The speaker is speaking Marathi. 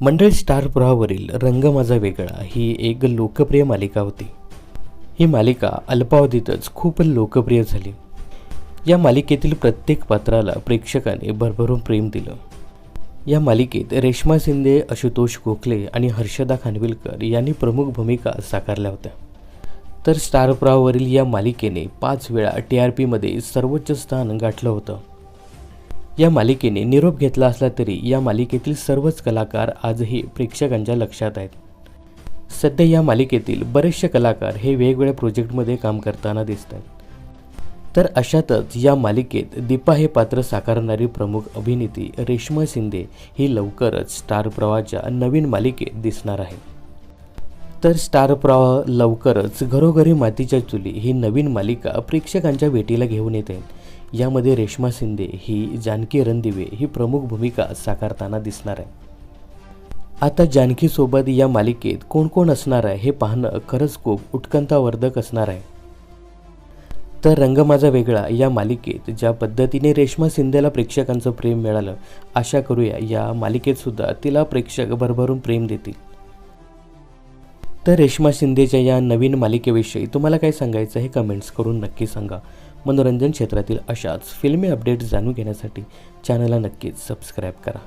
मंडळ स्टार रंग माझा वेगळा ही एक लोकप्रिय मालिका होती. ही मालिका अल्पावधीतच खूप लोकप्रिय झाली. या मालिकेतील प्रत्येक पात्राला प्रेक्षकाने भरभरून प्रेम दिलं. या मालिकेत रेश्मा शिंदे आशुतोष गोखले आणि हर्षदा खानविलकर यांनी प्रमुख भूमिका साकारल्या होत्या. तर स्टार या मालिकेने पाच वेळा टी आर पीमध्ये सर्वोच्च स्थान गाठलं होतं. या मालिकेने निरोप घेतला असला तरी या मालिकेतील सर्वच कलाकार आजही प्रेक्षकांच्या लक्षात आहेत. सध्या या मालिकेतील बरेचसे कलाकार हे वेगवेगळ्या प्रोजेक्टमध्ये काम करताना दिसत आहेत तर अशातच या मालिकेत दीपा हे पात्र साकारणारी प्रमुख अभिनेत्री रेश्मा शिंदे ही लवकरच स्टार प्रवाहाच्या नवीन मालिकेत दिसणार आहे. तर स्टार प्रवाह लवकरच घरोघरी मातीच्या चुली ही नवीन मालिका प्रेक्षकांच्या भेटीला घेऊन येते. यामध्ये रेश्मा शिंदे ही जानकी रणदिवे ही प्रमुख भूमिका साकारताना दिसणार आहे. आता जानकीसोबत या मालिकेत कोण कोण असणार आहे हे पाहणं खरंच खूप उत्कंठावर्धक असणार आहे. तर रंग माझा वेगळा या मालिकेत ज्या पद्धतीने रेश्मा शिंदेला प्रेक्षकांचं प्रेम मिळालं आशा करूया या मालिकेत सुद्धा तिला प्रेक्षक भरभरून प्रेम देतील. तर रेश्मा शिंदेच्या या नवीन मालिकेविषयी तुम्हाला काय सांगायचं हे कमेंट्स करून नक्की सांगा. मनोरंजन क्षेत्रातील अशाच फिल्मी अपडेट्स जाणून घेण्यासाठी चॅनलला नक्कीच सबस्क्राईब करा.